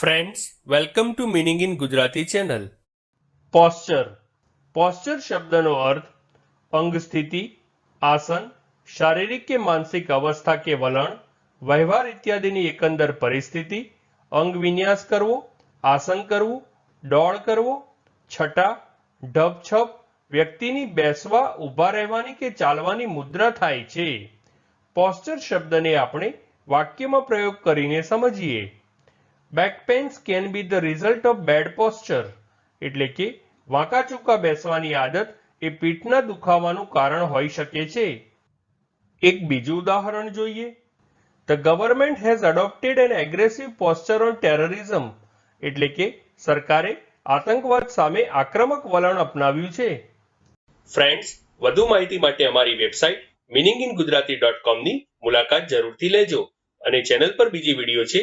Friends welcome to meaning in Gujarati channel posture posture શબ્દનો અર્થ અંગ સ્થિતિ આસન શારીરિક કે માનસિક અવસ્થા કે વલણ વ્યવહાર ઇત્યાદિની એકંદર પરિસ્થિતિ અંગ વિન્યાસ કરવો આસન કરવું દોડ કરવો છટા ઢપછપ વ્યક્તિની બેસવા ઊભા રહેવાની કે ચાલવાની મુદ્રા થાય છે પોસ્ચર શબ્દને આપણે વાક્યમાં પ્રયોગ કરીને સમજીએ back pains can be the result of bad posture એટલે કે વાંકા ચૂકા બેસવાની આદત એ પીઠના દુખાવાનું કારણ હોઈ શકે છે. એક બીજું ઉદાહરણ જોઈએ. The government has adopted an aggressive posture on terrorism એટલે કે સરકારે આતંકવાદ સામે આક્રમક વલણ અપનાવ્યું છે. ફ્રેન્ડ્સ વધુ માહિતી માટે અમારી website meaning in Gujarati dot કોમની મુલાકાત જરૂરથી લેજો અને ચેનલ પર બીજી વીડિયો છે